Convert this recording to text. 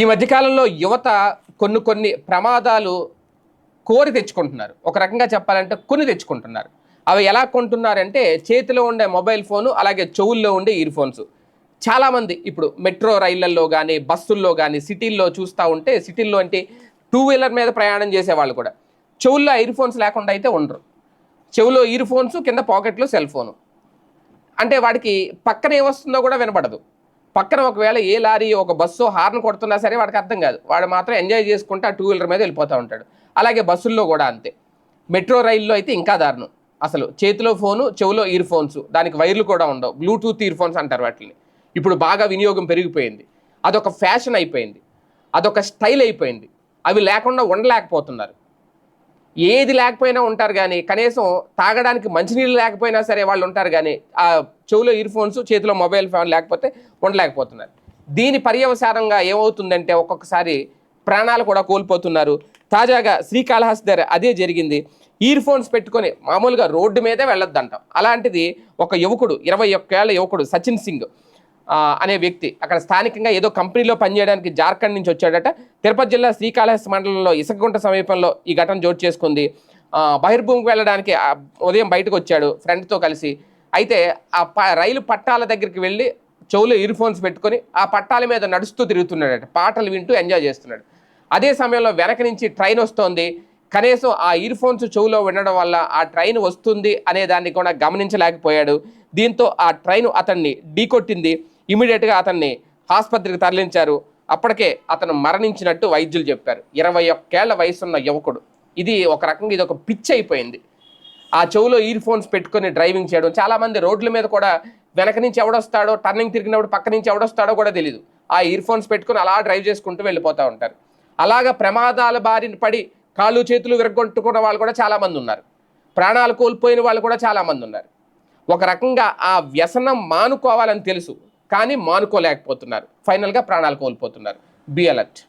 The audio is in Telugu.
ఈ మధ్యకాలంలో యువత కొన్ని కొన్ని ప్రమాదాలు కోరి తెచ్చుకుంటున్నారు. ఒక రకంగా చెప్పాలంటే కొని తెచ్చుకుంటున్నారు. అవి ఎలా కొంటున్నారంటే చేతిలో ఉండే మొబైల్ ఫోను అలాగే చెవుల్లో ఉండే ఇయర్ ఫోన్స్. చాలామంది ఇప్పుడు మెట్రో రైళ్ళలో కానీ బస్సుల్లో కానీ సిటీల్లో చూస్తూ ఉంటే సిటీల్లో అంటే టూ వీలర్ మీద ప్రయాణం చేసేవాళ్ళు కూడా. చెవుల్లో ఇయర్ ఫోన్స్ లేకుండా అయితే ఉండరు. చెవులో ఇయర్ ఫోన్స్ కింద పాకెట్లో సెల్ ఫోను. అంటే వాడికి పక్కన ఏమొస్తుందో కూడా వినపడదు. పక్కన ఒకవేళ ఏ లారీ ఒక బస్సు హార్న్ కొడుతున్నా సరే వాడికి అర్థం కాదు. వాడు మాత్రం ఎంజాయ్ చేసుకుంటూ ఆ టూ వీలర్ మీద వెళ్ళిపోతూ ఉంటాడు. అలాగే బస్సుల్లో కూడా అంతే. మెట్రో రైల్లో అయితే ఇంకా దారుణం. అసలు చేతిలో ఫోను చెవులో ఇయర్ ఫోన్స్ దానికి వైర్లు కూడా ఉండవు. బ్లూటూత్ ఇయర్ ఫోన్స్ అంటారు వాటిని. ఇప్పుడు బాగా వినియోగం పెరిగిపోయింది. అదొక ఫ్యాషన్ అయిపోయింది. అదొక స్టైల్ అయిపోయింది. అవి లేకుండా ఉండలేకపోతున్నారు. ఏది లేకపోయినా ఉంటారు కానీ కనీసం తాగడానికి మంచినీళ్ళు లేకపోయినా సరే వాళ్ళు ఉంటారు కానీ ఆ చెవులో ఇయర్ ఫోన్స్ చేతిలో మొబైల్ ఫోన్ లేకపోతే ఉండలేకపోతున్నారు. దీని పర్యవసారంగా ఏమవుతుందంటే ఒక్కొక్కసారి ప్రాణాలు కూడా కోల్పోతున్నారు. తాజాగా శ్రీకాళహస్తి దగ్గర అదే జరిగింది. ఇయర్ ఫోన్స్ పెట్టుకొని మామూలుగా రోడ్డు మీదే వెళ్ళొద్దంటాం. అలాంటిది ఒక యువకుడు ఇరవై ఒక్కేళ్ళ యువకుడు సచిన్ సింగ్ అనే వ్యక్తి. అక్కడ స్థానికంగా ఏదో కంపెనీలో పనిచేయడానికి జార్ఖండ్ నుంచి వచ్చాడట. తిరుపతి జిల్లా శ్రీకాళహస్తి మండలంలో ఇసుకగుంట సమీపంలో ఈ ఘటన చోటు చేసుకుంది. బహిర్భూమికి వెళ్ళడానికి ఉదయం బయటకు వచ్చాడు ఫ్రెండ్తో కలిసి. అయితే ఆ ప రైలు పట్టాల దగ్గరికి వెళ్ళి చెవులో ఇయర్ ఫోన్స్ పెట్టుకొని ఆ పట్టాల మీద నడుస్తూ తిరుగుతున్నాడట. పాటలు వింటూ ఎంజాయ్ చేస్తున్నాడు. అదే సమయంలో వెనక నుంచి ట్రైన్ వస్తోంది. కనీసం ఆ ఇయర్ ఫోన్స్ చెవులో వినడం వల్ల ఆ ట్రైన్ వస్తుంది అనే దాన్ని కూడా గమనించలేకపోయాడు. దీంతో ఆ ట్రైన్ అతన్ని ఢీకొట్టింది. ఇమీడియట్గా అతన్ని ఆసుపత్రికి తరలించారు. అప్పటికే అతను మరణించినట్టు వైద్యులు చెప్పారు. ఇరవై ఒక్కేళ్ళ వయసున్న యువకుడు. ఇది ఒక రకంగా ఇది ఒక పిచ్ అయిపోయింది. ఆ చెవులో ఇయర్ ఫోన్స్ పెట్టుకొని డ్రైవింగ్ చేయడం. చాలామంది రోడ్ల మీద కూడా వెనక నుంచి ఎవడొస్తాడో టర్నింగ్ తిరిగినప్పుడు పక్క నుంచి ఎవడొస్తాడో కూడా తెలియదు ఆ ఇయర్ ఫోన్స్ పెట్టుకొని అలా డ్రైవ్ చేసుకుంటూ వెళ్ళిపోతూ ఉంటారు. అలాగా ప్రమాదాల బారిన పడి కాళ్ళు చేతులు విరగొట్టుకున్న వాళ్ళు కూడా చాలామంది ఉన్నారు. ప్రాణాలు కోల్పోయిన వాళ్ళు కూడా చాలామంది ఉన్నారు. ఒక రకంగా ఆ వ్యసనం మానుకోవాలని తెలుసు. కానీ మానుకోలేకపోతున్నారు. ఫైనల్గా ప్రాణాలు కోల్పోతున్నారు. Be alert